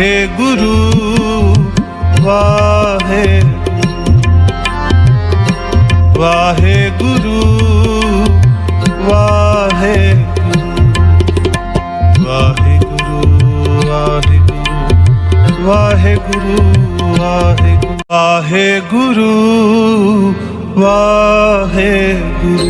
हे Guru Wahe Wahe Guru Wahe Wahe Guru Wahe Guru Wahe Guru Wahe Guru Wahe Guru Wahe Guru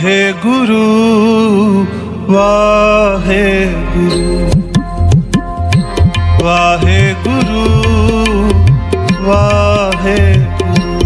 Waheguru Waheguru.